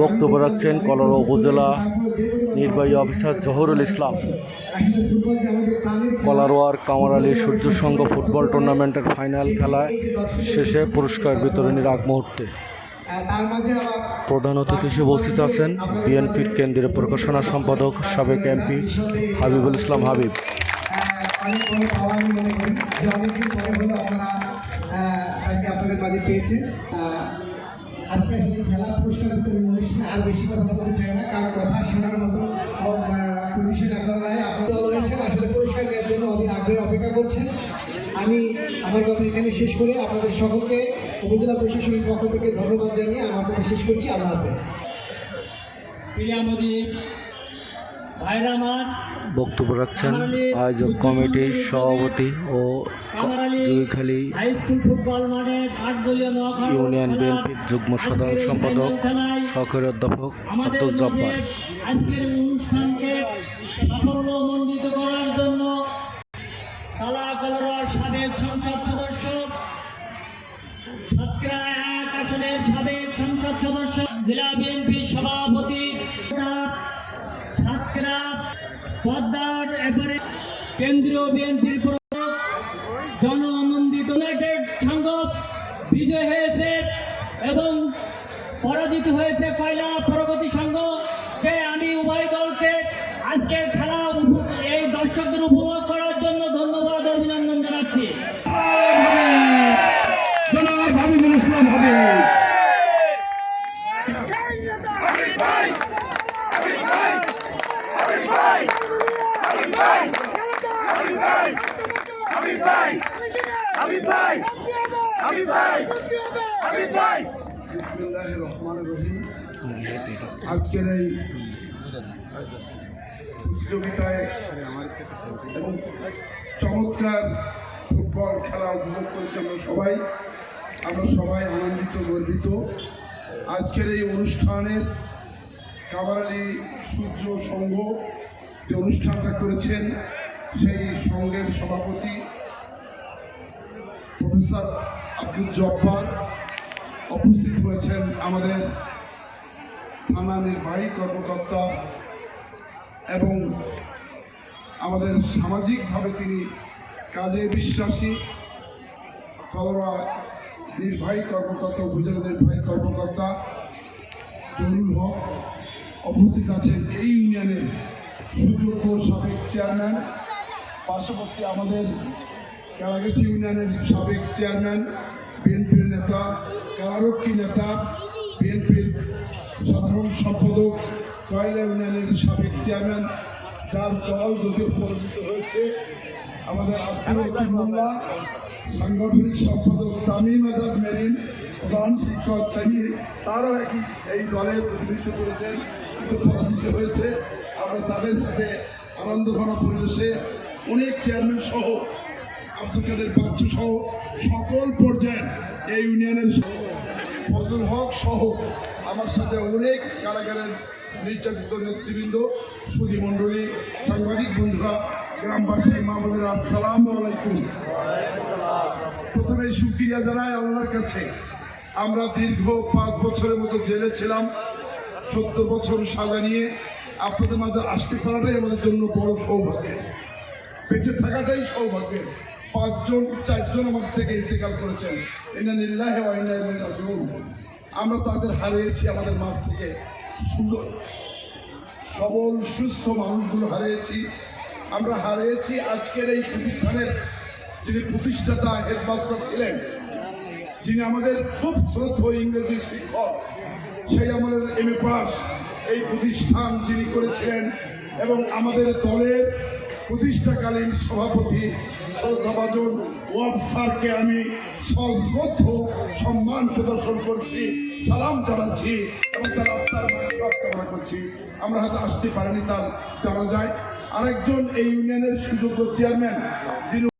বক্তব্য রাখছেন কলারা উপজেলা নির্বাহী অফিসার জহরুল ইসলাম। কলারোয়ার কামার আলী সূর্য সংঘ ফুটবল টুর্নামেন্টের ফাইনাল খেলায় শেষে পুরস্কার বিতরণীর আগ মুহূর্তে। প্রধান অতিথি হিসেবে উপস্থিত আছেন বিএনপির কেন্দ্রীয় প্রকাশনা সম্পাদক, সাবেক এমপি হাবিবুল ইসলাম হাবিব। আজকে পুরস্কার বিতরণ অনুষ্ঠানে আর বেশি কথা বলতে চাই না কারও কথা শোনার মতো পজিশন আপনারা নাই আপনারা আসলে পুরস্কার নেওয়ার জন্য অনেক আগ্রহে অপেক্ষা করছেন। আমি আমার কথা এখানে শেষ করে আপনাদের সকলকে উপজেলা প্রশাসনের পক্ষ থেকে ধন্যবাদ জানিয়ে আমার কথা শেষ করছি। আল্লাহ হাফেজ। প্রিয়া মোদী বক্তব্য রাখছেন আয়োজক কমিটির সভাপতি ও নোয়াখালী ইউনিয়ন বিএনপির যুগ্ম সাধারণ সম্পাদক সহকারী অধ্যাপক আব্দুল জব্বার। আজকের অনুষ্ঠানকে সাফল্যমণ্ডিত করার জন্য কলরার সাবেক সংসদ সদস্য এক আসনের সাবেক সংসদ সদস্য জেলা বিএনপির পদ্মার এবারে কেন্দ্রীয় বিএনপির জননন্দিত ইউনাইটেড সংঘ বিজয় হয়েছে এবং পরাজিত হয়েছে কয়লা প্রগতি সংঘ আমি উভয় দলকে আজকের খেলা উপ- এই দর্শকদের উপভোগ করার জন্য ধন্যবাদ ও অভিনন্দন জানাচ্ছি জনাব হাবিবুল ইসলাম হাবিব বিসমিল্লাহির রহমানির রহিম আজকের এই প্রতিযোগিতায় চমৎকার ফুটবল খেলা উপভোগ করেছি আমরা সবাই। আমরা সবাই আনন্দিত, গর্বিত। আজকের এই অনুষ্ঠানের কাবারালি সূর্য সংঘ যে অনুষ্ঠানটা করেছেন, সেই সংঘের সভাপতি প্রফেসর আব্দুল জব্বার উপস্থিত হয়েছেন আমাদের থানা নির্বাহী কর্মকর্তা এবং আমাদের সামাজিকভাবে তিনি কাজে বিশ্বাসী। কলরা নির্বাহী কর্মকর্তা, উপজেলা নির্বাহী কর্মকর্তা জরুল হক উপস্থিত আছেন এই ইউনিয়নের সুযোগ্য সাবেক চেয়ারম্যান। পার্শ্ববর্তী আমাদের কারাগাছি ইউনিয়নের সাবেক চেয়ারম্যান বিএনপির নেতা কারারক্ষী নেতা বিএনপির সাধারণ সম্পাদক কয়লা ইউনিয়নের সাবেক চেয়ারম্যান যার দল যদিও পরাজিত হয়েছে আমাদের আব্দুল রকিব মোল্লা সাংগঠনিক সম্পাদক তামিম আজাদ মেরিন প্রধান শিক্ষক তিনি তারও একই এই দলে প্রতিনিধিত্ব করেছেন কিন্তু পরাজিত হয়েছে। আমরা তাদের সাথে আনন্দঘন পরিবেশে অনেক চেয়ারম্যান সহ আব্দুল কাদের বাচ্চু সহ সকল পর্যায়ের এই ইউনিয়নের ফজল হক সহ আমার সাথে অনেক কারাগারের নির্যাতিত নেতৃবৃন্দ, সুধী মণ্ডলী, সাংবাদিক বন্ধুরা, গ্রামবাসী, মা বোনেরা, আসসালাম আলাইকুম। প্রথমে সুক্রিয়া জানাই আল্লাহর কাছে। আমরা দীর্ঘ পাঁচ বছরের মতো জেলে ছিলাম। চোদ্দ বছর সাজা নিয়ে আপনাদের মাঝে আসতে পারাটাই আমাদের জন্য বড় সৌভাগ্যের বেঁচে থাকাটাই সৌভাগ্যের পাঁচজন, চারজন আমাদের থেকে ইন্তেকাল করেছেন। এনা নিল্লাহ আমরা তাদের হারিয়েছি আমাদের মাঝ থেকে। সুন্দর। সবল, সুস্থ মানুষগুলো হারিয়েছি। আমরা হারিয়েছি আজকের এই প্রতিষ্ঠানের যিনি প্রতিষ্ঠাতা, হেডমাস্টার ছিলেন, যিনি আমাদের খুব শ্রদ্ধ ইংরেজি শিক্ষক, সেই আমাদের এম এ পাস। এই প্রতিষ্ঠান যিনি করেছিলেন এবং আমাদের দলের প্রতিষ্ঠাকালীন সভাপতি আমি সশ্রদ্ধ সম্মান প্রদর্শন করছি, সালাম জানাচ্ছি এবং তার আত্মার কামনা করছি। আমরা হয়তো আসতে পারিনি তার জানা যায়। আরেকজন এই ইউনিয়নের সুযোগ্য চেয়ারম্যান যিনি